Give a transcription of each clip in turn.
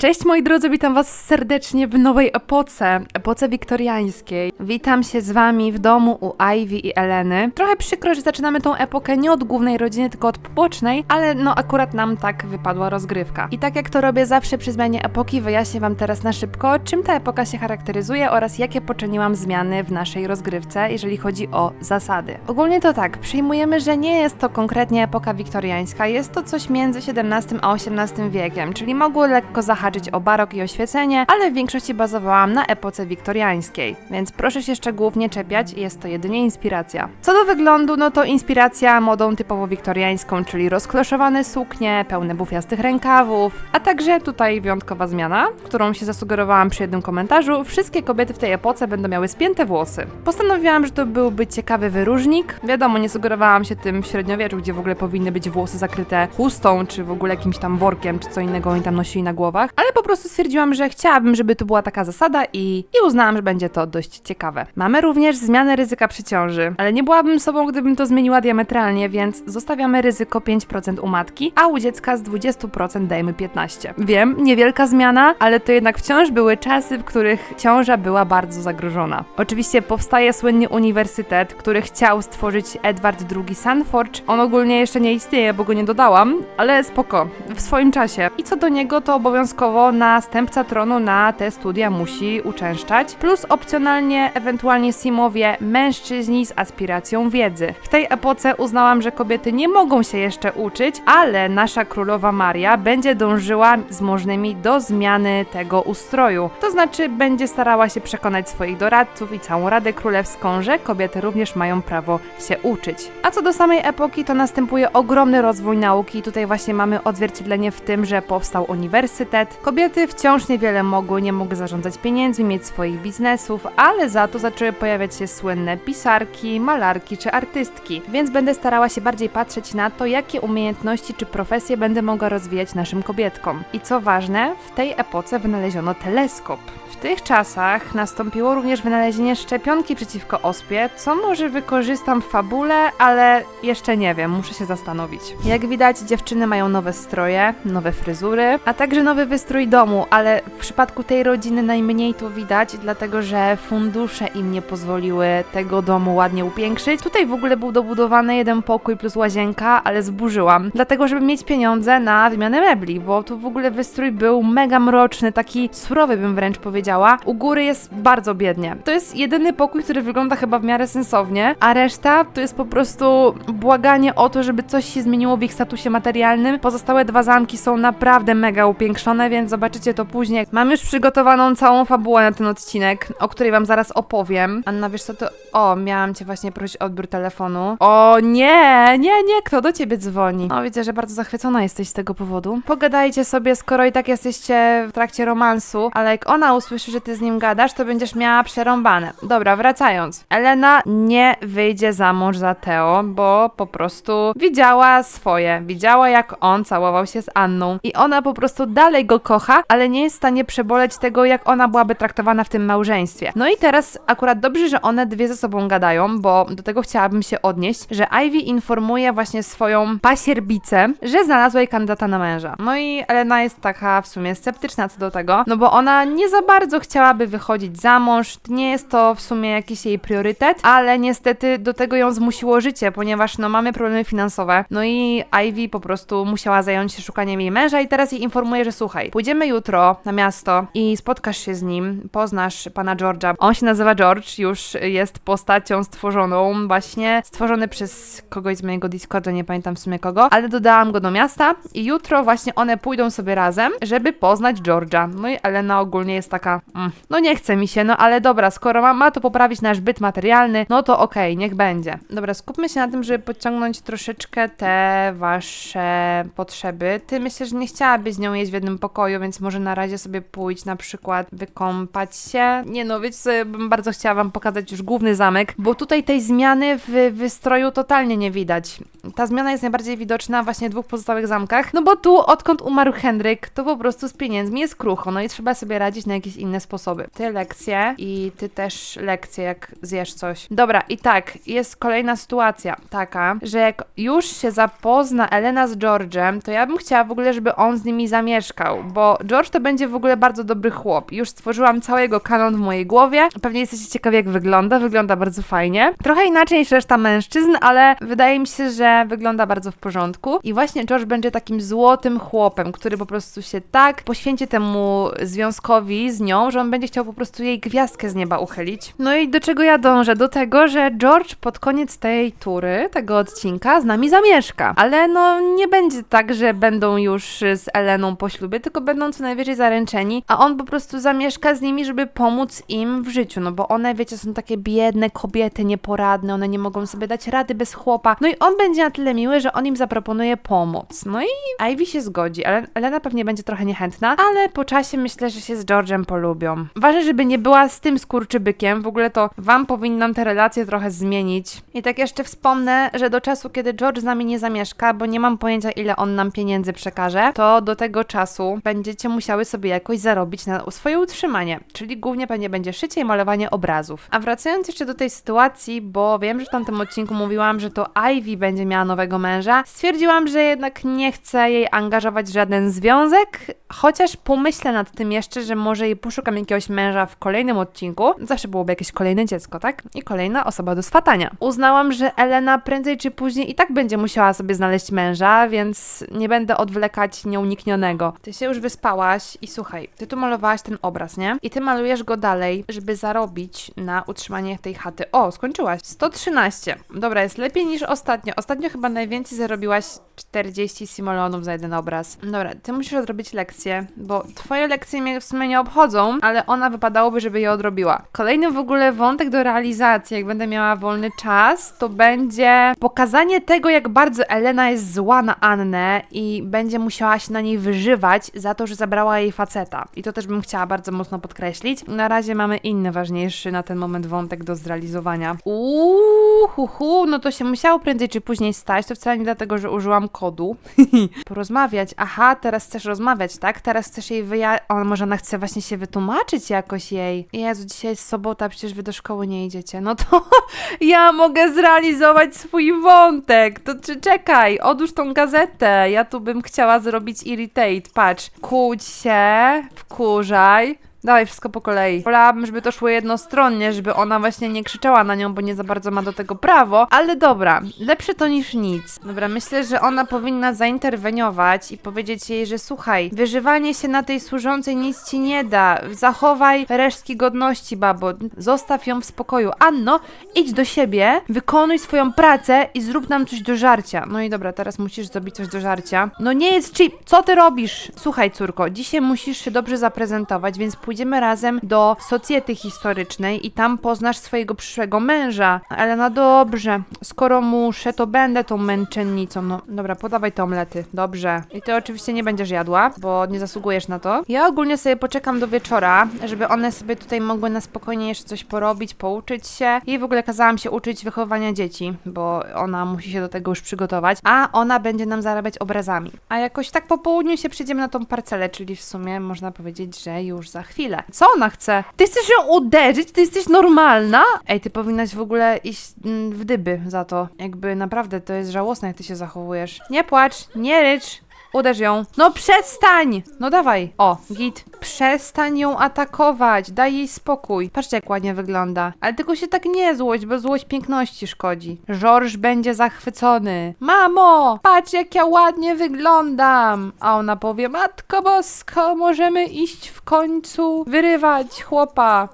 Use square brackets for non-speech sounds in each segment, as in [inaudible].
Cześć moi drodzy, witam was serdecznie w nowej epoce, epoce wiktoriańskiej. Witam się z wami w domu u Ivy i Eleny. Trochę przykro, że zaczynamy tą epokę nie od głównej rodziny, tylko od pobocznej, ale no akurat nam tak wypadła rozgrywka. I tak jak to robię zawsze przy zmianie epoki, wyjaśnię wam teraz na szybko, czym ta epoka się charakteryzuje oraz jakie poczyniłam zmiany w naszej rozgrywce, jeżeli chodzi o zasady. Ogólnie to tak, przyjmujemy, że nie jest to konkretnie epoka wiktoriańska, jest to coś między XVII a XVIII wiekiem, czyli mogło lekko zahaczyć o barok i oświecenie, ale w większości bazowałam na epoce wiktoriańskiej, więc proszę się szczegółów nie czepiać, jest to jedynie inspiracja. Co do wyglądu, no to inspiracja modą typowo wiktoriańską, czyli rozkloszowane suknie, pełne bufiastych rękawów, a także tutaj wyjątkowa zmiana, którą się zasugerowałam przy jednym komentarzu, wszystkie kobiety w tej epoce będą miały spięte włosy. Postanowiłam, że to byłby ciekawy wyróżnik, wiadomo, nie sugerowałam się tym w średniowieczu, gdzie w ogóle powinny być włosy zakryte chustą, czy w ogóle jakimś tam workiem, czy co innego oni tam nosili na głowach, ale po prostu stwierdziłam, że chciałabym, żeby to była taka zasada i, i uznałam, że będzie to dość ciekawe. Mamy również zmianę ryzyka przy ciąży, ale nie byłabym sobą, gdybym to zmieniła diametralnie, więc zostawiamy ryzyko 5% u matki, a u dziecka z 20% dajemy 15%. Wiem, niewielka zmiana, ale to jednak wciąż były czasy, w których ciąża była bardzo zagrożona. Oczywiście powstaje słynny uniwersytet, który chciał stworzyć Edward II Sanforge. On ogólnie jeszcze nie istnieje, bo go nie dodałam, ale spoko, w swoim czasie. I co do niego, to obowiązkowo następca tronu na te studia musi uczęszczać, plus opcjonalnie ewentualnie simowie mężczyźni z aspiracją wiedzy. W tej epoce uznałam, że kobiety nie mogą się jeszcze uczyć, ale nasza królowa Maria będzie dążyła z możnymi do zmiany tego ustroju. To znaczy będzie starała się przekonać swoich doradców i całą Radę Królewską, że kobiety również mają prawo się uczyć. A co do samej epoki, to następuje ogromny rozwój nauki. Tutaj właśnie mamy odzwierciedlenie w tym, że powstał uniwersytet. Kobiety wciąż niewiele mogły, nie mogły zarządzać pieniędzmi, mieć swoich biznesów, ale za to zaczęły pojawiać się słynne pisarki, malarki czy artystki. Więc będę starała się bardziej patrzeć na to, jakie umiejętności czy profesje będę mogła rozwijać naszym kobietkom. I co ważne, w tej epoce wynaleziono teleskop. W tych czasach nastąpiło również wynalezienie szczepionki przeciwko ospie, co może wykorzystam w fabule, ale jeszcze nie wiem, muszę się zastanowić. Jak widać, dziewczyny mają nowe stroje, nowe fryzury, a także nowy wystrój domu, ale w przypadku tej rodziny najmniej to widać, dlatego że fundusze im nie pozwoliły tego domu ładnie upiększyć. Tutaj w ogóle był dobudowany jeden pokój plus łazienka, ale zburzyłam, dlatego żeby mieć pieniądze na wymianę mebli, bo tu w ogóle wystrój był mega mroczny, taki surowy bym wręcz powiedziała. U góry jest bardzo biednie. To jest jedyny pokój, który wygląda chyba w miarę sensownie, a reszta to jest po prostu błaganie o to, żeby coś się zmieniło w ich statusie materialnym. Pozostałe dwa zamki są naprawdę mega upiększone, więc zobaczycie to później. Mam już przygotowaną całą fabułę na ten odcinek, o której wam zaraz opowiem. Anna, wiesz co to... O, miałam cię właśnie prosić o odbiór telefonu. O nie, nie, nie, kto do ciebie dzwoni? No widzę, że bardzo zachwycona jesteś z tego powodu. Pogadajcie sobie, skoro i tak jesteście w trakcie romansu, ale jak ona usłyszy, że ty z nim gadasz, to będziesz miała przerąbane. Dobra, wracając. Elena nie wyjdzie za mąż za Teo, bo po prostu widziała swoje. Widziała, jak on całował się z Anną i ona po prostu dalej go kocha, ale nie jest w stanie przeboleć tego, jak ona byłaby traktowana w tym małżeństwie. No i teraz akurat dobrze, że one dwie ze sobą gadają, bo do tego chciałabym się odnieść, że Ivy informuje właśnie swoją pasierbicę, że znalazła jej kandydata na męża. No i Elena jest taka w sumie sceptyczna co do tego, no bo ona nie za bardzo chciałaby wychodzić za mąż, nie jest to w sumie jakiś jej priorytet, ale niestety do tego ją zmusiło życie, ponieważ no mamy problemy finansowe. No i Ivy po prostu musiała zająć się szukaniem jej męża i teraz jej informuje, że słuchaj, pójdziemy jutro na miasto i spotkasz się z nim, poznasz pana George'a. On się nazywa George, już jest postacią stworzoną właśnie, stworzony przez kogoś z mojego Discorda, nie pamiętam w sumie kogo, ale dodałam go do miasta i jutro właśnie one pójdą sobie razem, żeby poznać George'a. No i Elena ogólnie jest taka, mm, no nie chce mi się, no ale dobra, skoro ma, ma to poprawić nasz byt materialny, no to okej, niech będzie. Dobra, skupmy się na tym, żeby podciągnąć troszeczkę te wasze potrzeby. Ty myślę, że nie chciałabyś z nią jeść w jednym pokoju, więc może na razie sobie pójść na przykład wykąpać się. Nie no, wiecie ja bym bardzo chciała wam pokazać już główny zamek, bo tutaj tej zmiany w wystroju totalnie nie widać. Ta zmiana jest najbardziej widoczna właśnie w dwóch pozostałych zamkach, no bo tu odkąd umarł Henryk, to po prostu z pieniędzmi jest krucho, no i trzeba sobie radzić na jakieś inne sposoby. Ty lekcje i ty też lekcje, jak zjesz coś. Dobra, i tak, jest kolejna sytuacja taka, że jak już się zapozna Elena z George'em, to ja bym chciała w ogóle, żeby on z nimi zamieszkał, bo George to będzie w ogóle bardzo dobry chłop. Już stworzyłam całego kanon w mojej głowie. Pewnie jesteście ciekawi, jak wygląda. Wygląda bardzo fajnie. Trochę inaczej niż reszta mężczyzn, ale wydaje mi się, że wygląda bardzo w porządku. I właśnie George będzie takim złotym chłopem, który po prostu się tak poświęci temu związkowi z nią, że on będzie chciał po prostu jej gwiazdkę z nieba uchylić. No i do czego ja dążę? Do tego, że George pod koniec tej tury, tego odcinka, z nami zamieszka. Ale no nie będzie tak, że będą już z Eleną po ślubie, tylko będą co najwyżej zaręczeni, a on po prostu zamieszka z nimi, żeby pomóc im w życiu, no bo one, wiecie, są takie biedne kobiety, nieporadne, one nie mogą sobie dać rady bez chłopa. No i on będzie na tyle miły, że on im zaproponuje pomoc. No i Ivy się zgodzi, ale Elena pewnie będzie trochę niechętna, ale po czasie myślę, że się z George'em polubią. Ważne, żeby nie była z tym skurczybykiem, w ogóle to wam powinnam te relacje trochę zmienić. I tak jeszcze wspomnę, że do czasu, kiedy George z nami nie zamieszka, bo nie mam pojęcia, ile on nam pieniędzy przekaże, to do tego czasu będziecie musiały sobie jakoś zarobić na swoje utrzymanie, czyli głównie pewnie będzie szycie i malowanie obrazów. A wracając jeszcze do tej sytuacji, bo wiem, że w tamtym odcinku mówiłam, że to Ivy będzie miała nowego męża, stwierdziłam, że jednak nie chcę jej angażować w żaden związek, chociaż pomyślę nad tym jeszcze, że może jej poszukam jakiegoś męża w kolejnym odcinku. Zawsze byłoby jakieś kolejne dziecko, tak? I kolejna osoba do swatania. Uznałam, że Elena prędzej czy później i tak będzie musiała sobie znaleźć męża, więc nie będę odwlekać nieuniknionego. Ty się już wyspałaś i słuchaj, ty tu malowałaś ten obraz, nie? I ty malujesz go dalej, żeby zarobić na utrzymanie tej chaty. O, skończyłaś. 113. Dobra, jest lepiej niż ostatnio. Ostatnio chyba najwięcej zarobiłaś 40 simolonów za jeden obraz. Dobra, ty musisz odrobić lekcję, bo twoje lekcje mnie w sumie nie obchodzą, ale ona wypadałoby, żeby je odrobiła. Kolejny w ogóle wątek do realizacji, jak będę miała wolny czas, to będzie pokazanie tego, jak bardzo Elena jest zła na Annę i będzie musiała się na niej wyżywać za to, że zabrała jej faceta. I to też bym chciała bardzo mocno podkreślić. Na razie mamy inny, ważniejszy na ten moment wątek do zrealizowania. Uuu, hu, hu, no to się musiało prędzej czy później stać. To wcale nie dlatego, że użyłam kodu. [laughs] Porozmawiać. Aha, teraz chcesz rozmawiać, tak? Teraz chcesz jej wyjaśnić. O, może ona chce właśnie się wytłumaczyć jakoś jej. Jezu, dzisiaj jest sobota, przecież wy do szkoły nie idziecie. No to [laughs] ja mogę zrealizować swój wątek. To czy czekaj, odłóż tą gazetę. Ja tu bym chciała zrobić irritate. Patrz, kłóć się, wkurzaj. Dawaj, wszystko po kolei. Wolałabym, żeby to szło jednostronnie, żeby ona właśnie nie krzyczała na nią, bo nie za bardzo ma do tego prawo, ale dobra, lepsze to niż nic. Dobra, myślę, że ona powinna zainterweniować i powiedzieć jej, że słuchaj, wyżywanie się na tej służącej nic ci nie da, zachowaj resztki godności, babo, zostaw ją w spokoju. Anno, idź do siebie, wykonuj swoją pracę i zrób nam coś do żarcia. No i dobra, teraz musisz zrobić coś do żarcia. No nie jest chip, co ty robisz? Słuchaj, córko, dzisiaj musisz się dobrze zaprezentować, więc pójdziemy razem do socjety historycznej i tam poznasz swojego przyszłego męża. Ale no dobrze, skoro muszę, to będę tą męczennicą. No dobra, podawaj te omlety. Dobrze. I ty oczywiście nie będziesz jadła, bo nie zasługujesz na to. Ja ogólnie sobie poczekam do wieczora, żeby one sobie tutaj mogły na spokojnie jeszcze coś porobić, pouczyć się. Jej w ogóle kazałam się uczyć wychowywania dzieci, bo ona musi się do tego już przygotować, a ona będzie nam zarabiać obrazami. A jakoś tak po południu się przyjdziemy na tą parcelę, czyli w sumie można powiedzieć, że już za chwilę. Co ona chce? Ty chcesz ją uderzyć? Ty jesteś normalna? Ej, ty powinnaś w ogóle iść mm, w dyby za to. Jakby naprawdę to jest żałosne, jak ty się zachowujesz. Nie płacz, nie rycz. Uderz ją. No przestań! No dawaj. O, git. Przestań ją atakować. Daj jej spokój. Patrzcie, jak ładnie wygląda. Ale tylko się tak nie złość, bo złość piękności szkodzi. George będzie zachwycony. Mamo, patrz, jak ja ładnie wyglądam. A ona powie, matko bosko, możemy iść w końcu wyrywać chłopa.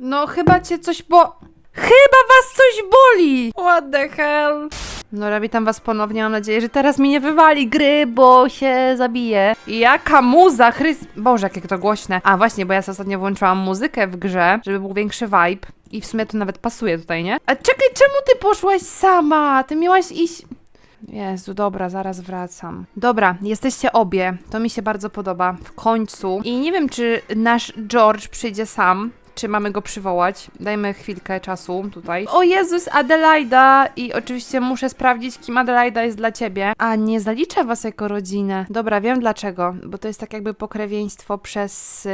No chyba cię coś bo... Chyba was coś boli! What the hell? No, witam was ponownie. Mam nadzieję, że teraz mi nie wywali gry, bo się zabije. Jaka muza, Chrys... Boże, jakie to głośne. A właśnie, bo ja ostatnio włączyłam muzykę w grze, żeby był większy vibe. I w sumie to nawet pasuje tutaj, nie? A czekaj, czemu ty poszłaś sama? Ty miałaś iść... Jezu, dobra, zaraz wracam. Dobra, jesteście obie. To mi się bardzo podoba. W końcu. I nie wiem, czy nasz George przyjdzie sam, czy mamy go przywołać. Dajmy chwilkę czasu tutaj. O Jezus, Adelaida! I oczywiście muszę sprawdzić, kim Adelaida jest dla ciebie. A nie zalicza was jako rodzinę. Dobra, wiem dlaczego. Bo to jest tak jakby pokrewieństwo przez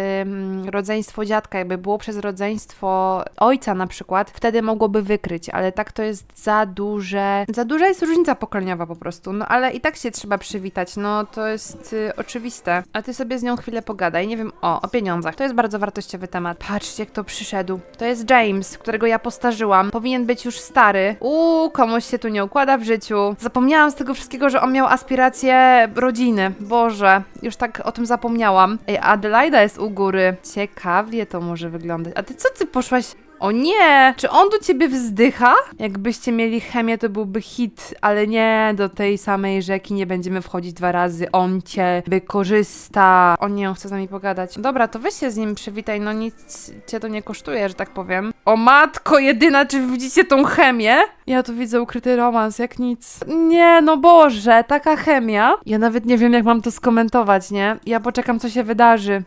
rodzeństwo dziadka, jakby było przez rodzeństwo ojca na przykład. Wtedy mogłoby wykryć, ale tak to jest za duże. Za duża jest różnica pokoleniowa po prostu. No ale i tak się trzeba przywitać. No to jest y, oczywiste. A ty sobie z nią chwilę pogadaj. Nie wiem, o, o pieniądzach. To jest bardzo wartościowy temat. Patrzcie, jak to przyszedł. To jest James, którego ja postarzyłam. Powinien być już stary. Uuu, komuś się tu nie układa w życiu. Zapomniałam z tego wszystkiego, że on miał aspiracje rodziny. Boże, już tak o tym zapomniałam. Ej, Adelaida jest u góry. Ciekawie to może wyglądać. A ty co ty poszłaś? O nie! Czy on do ciebie wzdycha? Jakbyście mieli chemię, to byłby hit, ale nie do tej samej rzeki nie będziemy wchodzić dwa razy. On cię wykorzysta. O nie, on chce z nami pogadać. Dobra, to weź się z nim przywitaj, no nic cię to nie kosztuje, że tak powiem. O matko jedyna, czy widzicie tą chemię? Ja tu widzę ukryty romans, jak nic. Nie, no Boże, taka chemia. Ja nawet nie wiem, jak mam to skomentować, nie? Ja poczekam, co się wydarzy.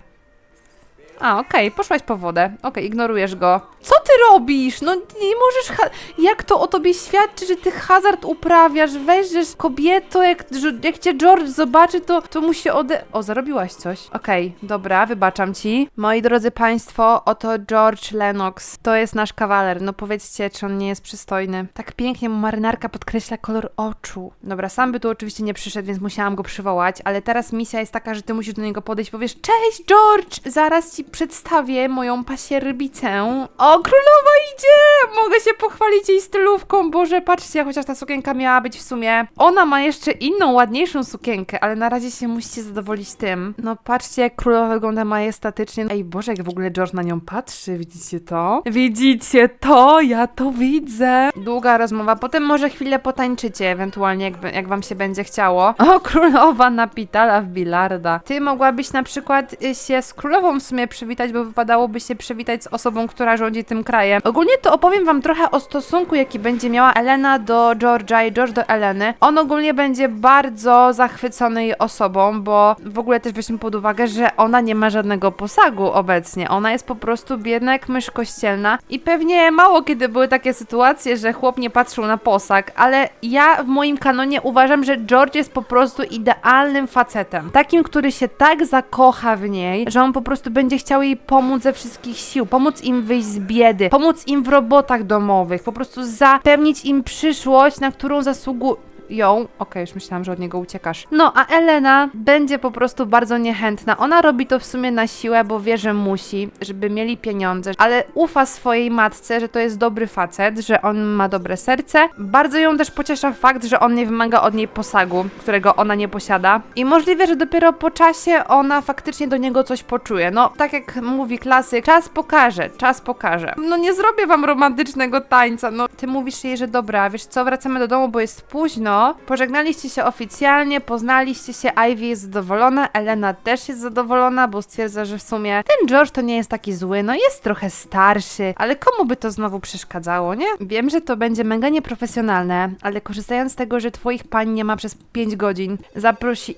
A, okej, poszłaś po wodę. Okej, ignorujesz go. Co ty robisz? No nie możesz. Ha- jak to o tobie świadczy, że ty hazard uprawiasz? Weźesz kobieto, jak, że- jak cię George zobaczy, to, to mu się ode. O, zarobiłaś coś. Okej, dobra, wybaczam ci. Moi drodzy państwo, oto George Lennox. To jest nasz kawaler. No powiedzcie, czy on nie jest przystojny. Tak pięknie mu marynarka podkreśla kolor oczu. Dobra, sam by tu oczywiście nie przyszedł, więc musiałam go przywołać, ale teraz misja jest taka, że ty musisz do niego podejść powiesz: Cześć, George! Zaraz ci przedstawię moją pasierbicę. O, królowa idzie! Mogę się pochwalić jej stylówką. Boże, patrzcie, chociaż ta sukienka miała być w sumie. Ona ma jeszcze inną, ładniejszą sukienkę, ale na razie się musicie zadowolić tym. No, patrzcie, jak królowa wygląda majestatycznie. Ej, Boże, jak w ogóle George na nią patrzy. Widzicie to? Widzicie to? Ja to widzę. Długa rozmowa. Potem może chwilę potańczycie, ewentualnie, jak, jak wam się będzie chciało. O, królowa napitala w bilarda. Ty mogłabyś na przykład y, się z królową w sumie przywitać, bo wypadałoby się przywitać z osobą, która rządzi tym krajem. Ogólnie to opowiem wam trochę o stosunku, jaki będzie miała Elena do George'a i George do Eleny. On ogólnie będzie bardzo zachwycony jej osobą, bo w ogóle też weźmy pod uwagę, że ona nie ma żadnego posagu obecnie. Ona jest po prostu biedna jak mysz kościelna i pewnie mało kiedy były takie sytuacje, że chłop nie patrzył na posag, ale ja w moim kanonie uważam, że George jest po prostu idealnym facetem. Takim, który się tak zakocha w niej, że on po prostu będzie chciał jej pomóc ze wszystkich sił, pomóc im wyjść z biedy, pomóc im w robotach domowych, po prostu zapewnić im przyszłość, na którą zasługują ją. Okej, już myślałam, że od niego uciekasz. No, a Elena będzie po prostu bardzo niechętna. Ona robi to w sumie na siłę, bo wie, że musi, żeby mieli pieniądze, ale ufa swojej matce, że to jest dobry facet, że on ma dobre serce. Bardzo ją też pociesza fakt, że on nie wymaga od niej posagu, którego ona nie posiada. I możliwe, że dopiero po czasie ona faktycznie do niego coś poczuje. No, tak jak mówi klasyk, czas pokaże, czas pokaże. No nie zrobię wam romantycznego tańca, no. Ty mówisz jej, że dobra, wiesz co, wracamy do domu, bo jest późno. Pożegnaliście się oficjalnie, poznaliście się, Ivy jest zadowolona, Elena też jest zadowolona, bo stwierdza, że w sumie ten George to nie jest taki zły, no jest trochę starszy, ale komu by to znowu przeszkadzało, nie? Wiem, że to będzie mega nieprofesjonalne, ale korzystając z tego, że twoich pań nie ma przez 5 godzin, zaprosi...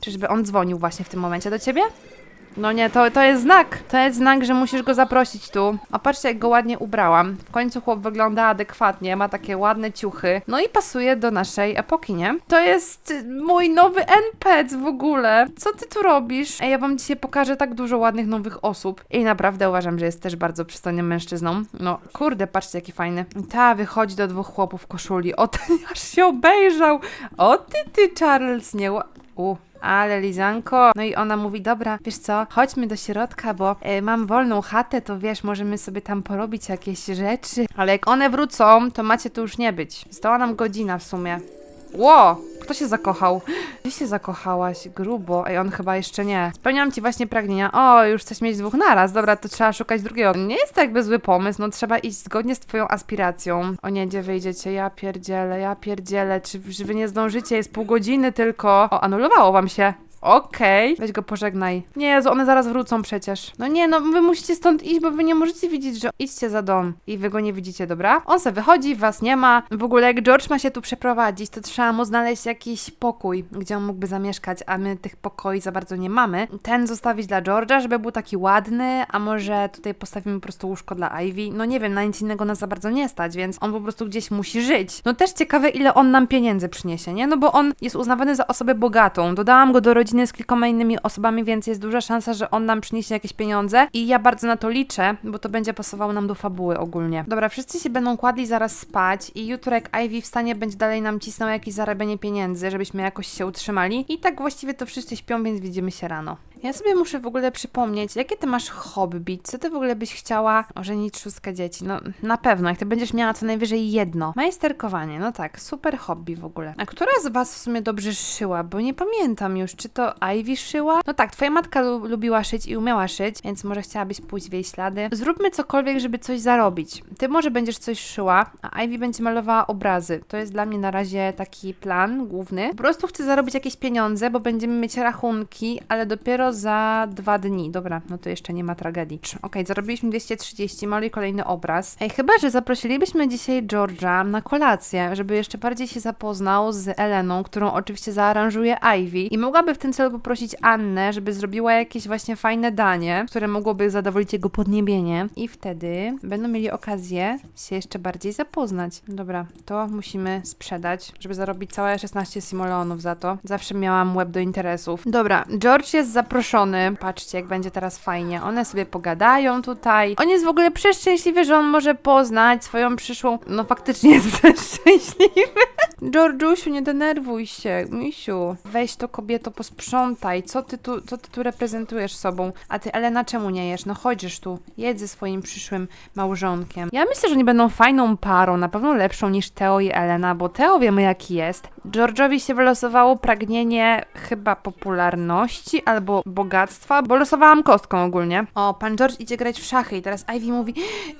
Czyżby on dzwonił właśnie w tym momencie do ciebie? No nie, to, to jest znak. To jest znak, że musisz go zaprosić tu. A patrzcie, jak go ładnie ubrałam. W końcu chłop wygląda adekwatnie, ma takie ładne ciuchy. No i pasuje do naszej epoki, nie? To jest mój nowy NPC w ogóle. Co ty tu robisz? Ej, ja wam dzisiaj pokażę tak dużo ładnych nowych osób. I naprawdę uważam, że jest też bardzo przystojnym mężczyzną. No, kurde, patrzcie, jaki fajny. Ta, wychodzi do dwóch chłopów w koszuli. O, ten aż się obejrzał. O, ty, ty, Charles, nie... U. Ale Lizanko. No i ona mówi, dobra, wiesz co, chodźmy do środka, bo e, mam wolną chatę, to wiesz, możemy sobie tam porobić jakieś rzeczy. Ale jak one wrócą, to macie tu już nie być. Została nam godzina w sumie. Ło! Kto się zakochał? Gdzie się zakochałaś? Grubo. Ej, on chyba jeszcze nie. Spełniam ci właśnie pragnienia. O, już chcesz mieć dwóch naraz. Dobra, to trzeba szukać drugiego. Nie jest to jakby zły pomysł, no trzeba iść zgodnie z twoją aspiracją. O nie, gdzie wyjdziecie? Ja pierdzielę, ja pierdzielę. Czy, czy wy nie zdążycie? Jest pół godziny tylko. O, anulowało wam się. Okej. Weź go pożegnaj. Nie, Jezu, one zaraz wrócą przecież. No nie, no wy musicie stąd iść, bo wy nie możecie widzieć, że idźcie za dom. I wy go nie widzicie, dobra? On se wychodzi, was nie ma. W ogóle jak George ma się tu przeprowadzić, to trzeba mu znaleźć jakiś pokój, gdzie on mógłby zamieszkać, a my tych pokoi za bardzo nie mamy. Ten zostawić dla George'a, żeby był taki ładny, a może tutaj postawimy po prostu łóżko dla Ivy. No nie wiem, na nic innego nas za bardzo nie stać, więc on po prostu gdzieś musi żyć. No też ciekawe, ile on nam pieniędzy przyniesie, nie? No bo on jest uznawany za osobę bogatą. Dodałam go do rodziny z kilkoma innymi osobami, więc jest duża szansa, że on nam przyniesie jakieś pieniądze i ja bardzo na to liczę, bo to będzie pasowało nam do fabuły ogólnie. Dobra, wszyscy się będą kładli zaraz spać i jutro jak Ivy wstanie, będzie dalej nam cisnął jakieś zarabianie pieniędzy, żebyśmy jakoś się utrzymali. I tak właściwie to wszyscy śpią, więc widzimy się rano. Ja sobie muszę w ogóle przypomnieć, jakie ty masz hobby? Co ty w ogóle byś chciała ożenić szóstkę dzieci? No na pewno, jak ty będziesz miała co najwyżej jedno. Majsterkowanie, no tak, super hobby w ogóle. A która z was w sumie dobrze szyła? Bo nie pamiętam już, czy to Ivy szyła? No tak, twoja matka lu- lubiła szyć i umiała szyć, więc może chciałabyś pójść w jej ślady. Zróbmy cokolwiek, żeby coś zarobić. Ty może będziesz coś szyła, a Ivy będzie malowała obrazy. To jest dla mnie na razie taki plan główny. Po prostu chcę zarobić jakieś pieniądze, bo będziemy mieć rachunki, ale dopiero za dwa dni. Dobra, no to jeszcze nie ma tragedii. Okej, zarobiliśmy 230, maluj kolejny obraz. Ej, chyba, że zaprosilibyśmy dzisiaj George'a na kolację, żeby jeszcze bardziej się zapoznał z Eleną, którą oczywiście zaaranżuje Ivy i mogłaby w tym celu poprosić Annę, żeby zrobiła jakieś właśnie fajne danie, które mogłoby zadowolić jego podniebienie i wtedy będą mieli okazję się jeszcze bardziej zapoznać. Dobra, to musimy sprzedać, żeby zarobić całe 16 simoleonów za to. Zawsze miałam łeb do interesów. Dobra, George jest zaproszony. Patrzcie, jak będzie teraz fajnie. One sobie pogadają tutaj. On jest w ogóle przeszczęśliwy, że on może poznać swoją przyszłą... No faktycznie jest [laughs] przeszczęśliwy. Georgiusiu, nie denerwuj się. Misiu, weź to kobieto, posprzątaj. Co ty tu, co ty tu reprezentujesz sobą? A ty, Elena, czemu nie jesz? No chodzisz tu. Jedz ze swoim przyszłym małżonkiem. Ja myślę, że oni będą fajną parą, na pewno lepszą niż Teo i Elena, bo Teo wiemy jaki jest. George'owi się wylosowało pragnienie chyba popularności albo bogactwa, bo losowałam kostką ogólnie. O, pan George idzie grać w szachy i teraz Ivy mówi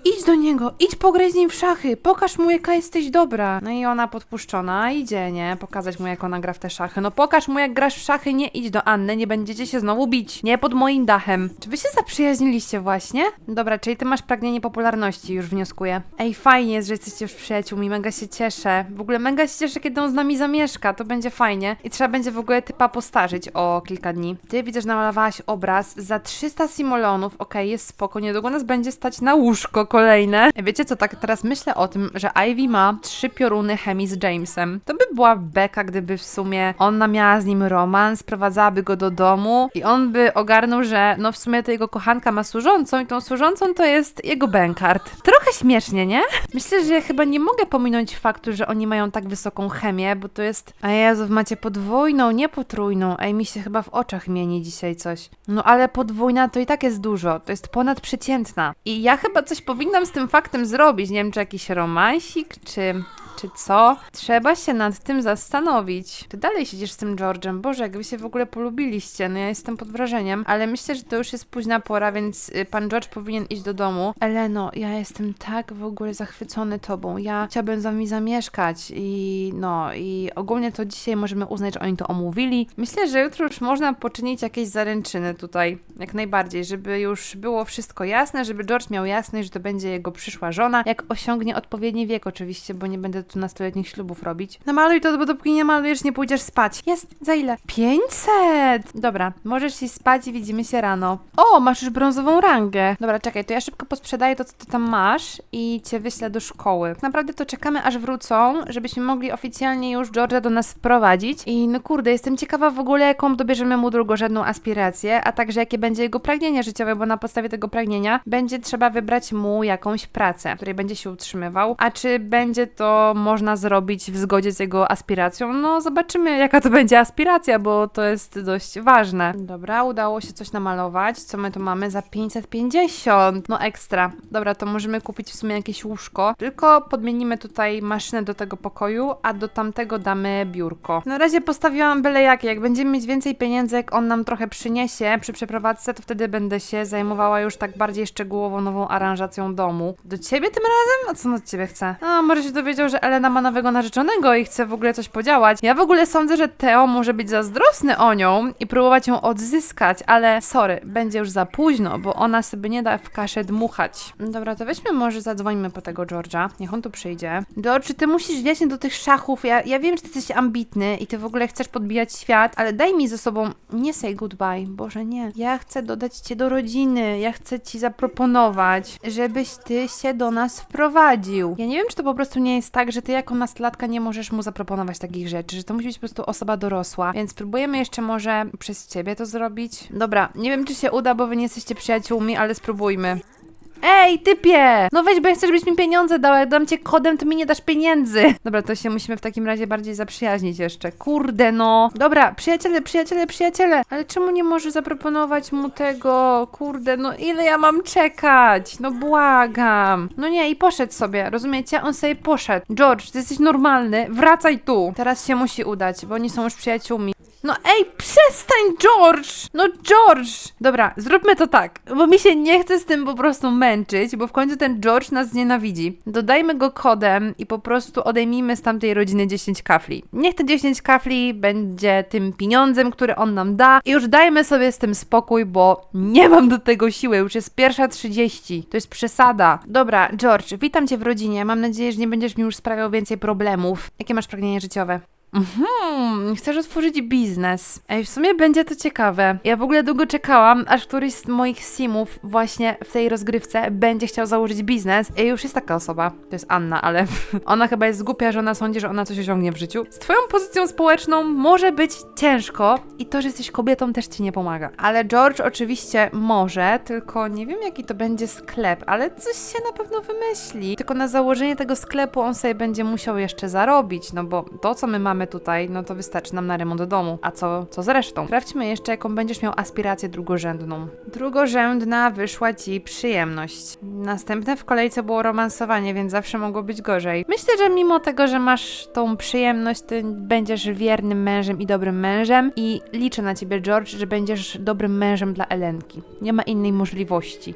idź do niego, idź pograj z nim w szachy, pokaż mu jaka jesteś dobra. No i ona podpuszczona idzie, nie? Pokazać mu jak ona gra w te szachy. No pokaż mu jak grasz w szachy, nie idź do Anny, nie będziecie się znowu bić. Nie pod moim dachem. Czy wy się zaprzyjaźniliście właśnie? Dobra, czyli ty masz pragnienie popularności, już wnioskuję. Ej, fajnie jest, że jesteście już przyjaciółmi, mega się cieszę. W ogóle mega się cieszę, kiedy on z nami zamieszka, to będzie fajnie. I trzeba będzie w ogóle typa postarzyć o kilka dni. Ty widzę, że namalowałaś obraz za 300 simoleonów, okej, jest spoko, niedługo nas będzie stać na łóżko kolejne. Wiecie co, tak teraz myślę o tym, że Ivy ma trzy pioruny chemii z Jamesem. To by była beka, gdyby w sumie ona miała z nim romans, prowadzałaby go do domu i on by ogarnął, że no w sumie to jego kochanka ma służącą i tą służącą to jest jego bankart. Trochę śmiesznie, nie? Myślę, że chyba nie mogę pominąć faktu, że oni mają tak wysoką chemię, bo to jest... A Jezu, macie podwójną, nie potrójną. Ej, mi się chyba w oczach mieni dzisiaj coś. No ale podwójna to i tak jest dużo, to jest ponadprzeciętna. I ja chyba coś powinnam z tym faktem zrobić, nie wiem, czy jakiś romansik, czy czy co? Trzeba się nad tym zastanowić. Ty dalej siedzisz z tym George'em. Boże, jak wy się w ogóle polubiliście. No ja jestem pod wrażeniem, ale myślę, że to już jest późna pora, więc y, pan George powinien iść do domu. Eleno, ja jestem tak w ogóle zachwycony tobą. Ja chciałabym z wami zamieszkać i no i ogólnie to dzisiaj możemy uznać, że oni to omówili. Myślę, że jutro już można poczynić jakieś zaręczyny tutaj, jak najbardziej, żeby już było wszystko jasne, żeby George miał jasność, że to będzie jego przyszła żona, jak osiągnie odpowiedni wiek oczywiście, bo nie będę tu nastoletnich ślubów robić. Namaluj to, bo dopóki nie malujesz, nie pójdziesz spać. Jest, za ile? 500! Dobra, możesz iść spać i widzimy się rano. O, masz już brązową rangę. Dobra, czekaj, to ja szybko posprzedaję to, co ty tam masz i cię wyślę do szkoły. Tak Naprawdę to czekamy, aż wrócą, żebyśmy mogli oficjalnie już George'a do nas wprowadzić. I no kurde, jestem ciekawa w ogóle, jaką dobierzemy mu drugorzędną aspirację, a także jakie będzie jego pragnienie życiowe, bo na podstawie tego pragnienia będzie trzeba wybrać mu jakąś pracę, której będzie się utrzymywał. A czy będzie to można zrobić w zgodzie z jego aspiracją? No zobaczymy, jaka to będzie aspiracja, bo to jest dość ważne. Dobra, udało się coś namalować. Co my tu mamy? Za 550. No ekstra. Dobra, to możemy kupić w sumie jakieś łóżko. Tylko podmienimy tutaj maszynę do tego pokoju, a do tamtego damy biurko. Na razie postawiłam byle jakie. Jak będziemy mieć więcej pieniędzy, jak on nam trochę przyniesie przy przeprowadzce, to wtedy będę się zajmowała już tak bardziej szczegółowo nową aranżacją domu. Do ciebie tym razem? A co on od ciebie chce? A, może się dowiedział, że Elena ma nowego narzeczonego i chce w ogóle coś podziałać. Ja w ogóle sądzę, że Teo może być zazdrosny o nią i próbować ją odzyskać, ale sorry, będzie już za późno, bo ona sobie nie da w kaszę dmuchać. Dobra, to weźmy może zadzwońmy po tego George'a. Niech on tu przyjdzie. George, czy ty musisz wjść do tych szachów? Ja, ja wiem, że ty jesteś ambitny i ty w ogóle chcesz podbijać świat, ale daj mi ze sobą nie say goodbye. Boże, nie. Ja chcę dodać cię do rodziny. Ja chcę ci zaproponować, żebyś ty się do nas wprowadził. Ja nie wiem, czy to po prostu nie jest tak, że ty jako nastolatka nie możesz mu zaproponować takich rzeczy, że to musi być po prostu osoba dorosła. Więc spróbujemy jeszcze może przez ciebie to zrobić. Dobra, nie wiem, czy się uda, bo wy nie jesteście przyjaciółmi, ale spróbujmy. Ej, typie! No weź, bo ja chcę, żebyś mi pieniądze dał. Jak dam cię kodem, to mi nie dasz pieniędzy. [laughs] Dobra, to się musimy w takim razie bardziej zaprzyjaźnić jeszcze. Kurde, no. Dobra, przyjaciele, przyjaciele, przyjaciele. Ale czemu nie możesz zaproponować mu tego? Kurde, no ile ja mam czekać? No błagam. No nie, i poszedł sobie, rozumiecie? On sobie poszedł. George, ty jesteś normalny, wracaj tu. Teraz się musi udać, bo oni są już przyjaciółmi. No ej, przestań, George! No George! Dobra, zróbmy to tak, bo mi się nie chce z tym po prostu męczyć, bo w końcu ten George nas nienawidzi. Dodajmy go kodem i po prostu odejmijmy z tamtej rodziny 10 kafli. Niech te 10 kafli będzie tym pieniądzem, który on nam da i już dajmy sobie z tym spokój, bo nie mam do tego siły, już jest pierwsza 30. To jest przesada. Dobra, George, witam cię w rodzinie. Mam nadzieję, że nie będziesz mi już sprawiał więcej problemów. Jakie masz pragnienie życiowe? Mhm, chcesz otworzyć biznes. Ej, w sumie będzie to ciekawe. Ja w ogóle długo czekałam, aż któryś z moich simów właśnie w tej rozgrywce będzie chciał założyć biznes. I już jest taka osoba. To jest Anna, ale [laughs] ona chyba jest głupia, że ona sądzi, że ona coś osiągnie w życiu. Z twoją pozycją społeczną może być ciężko i to, że jesteś kobietą też ci nie pomaga. Ale George oczywiście może, tylko nie wiem jaki to będzie sklep, ale coś się na pewno wymyśli. Tylko na założenie tego sklepu on sobie będzie musiał jeszcze zarobić, no bo to, co my mamy tutaj, no to wystarczy nam na remont domu. A co, co z resztą? Sprawdźmy jeszcze, jaką będziesz miał aspirację drugorzędną. Drugorzędna wyszła ci przyjemność. Następne w kolejce było romansowanie, więc zawsze mogło być gorzej. Myślę, że mimo tego, że masz tą przyjemność, ty będziesz wiernym mężem i dobrym mężem i liczę na ciebie, George, że będziesz dobrym mężem dla Elenki. Nie ma innej możliwości.